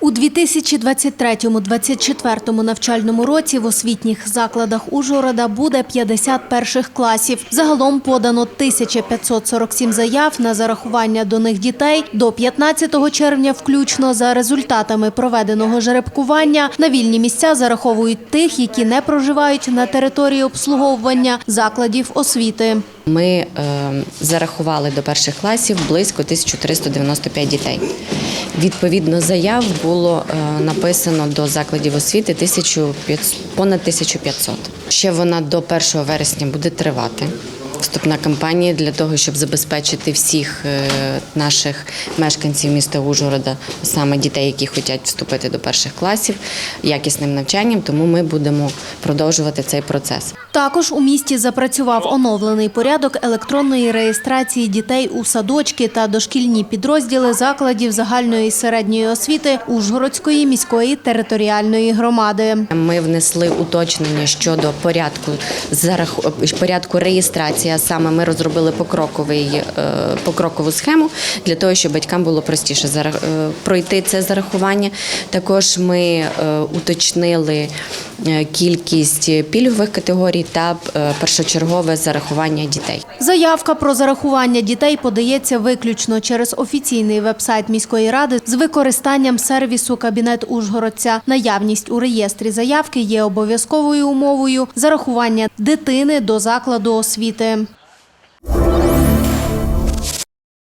У 2023-2024 навчальному році в освітніх закладах Ужгорода буде 50 перших класів. Загалом подано 1547 заяв на зарахування до них дітей до 15 червня включно за результатами проведеного жеребкування. На вільні місця зараховують тих, які не проживають на території обслуговування закладів освіти. Ми е, зарахували до перших класів близько 1395 дітей. Відповідно, заяв було е, написано до закладів освіти 1500, понад 1500. Ще вона до 1 вересня буде тривати. Вступна кампанія для того, щоб забезпечити всіх е, наших мешканців міста Ужгорода, саме дітей, які хочуть вступити до перших класів, якісним навчанням. Тому ми будемо продовжувати цей процес. Також у місті запрацював оновлений порядок електронної реєстрації дітей у садочки та дошкільні підрозділи закладів загальної і середньої освіти Ужгородської міської територіальної громади. Ми внесли уточнення щодо порядку порядку реєстрації. А саме ми розробили покроковий е, покрокову схему для того, щоб батькам було простіше е, пройти це зарахування. Також ми е, уточнили кількість пільгових категорій та е, першочергове зарахування дітей. Заявка про зарахування дітей подається виключно через офіційний вебсайт міської ради з використанням сервісу Кабінет Ужгородця. Наявність у реєстрі заявки є обов'язковою умовою зарахування дитини до закладу освіти.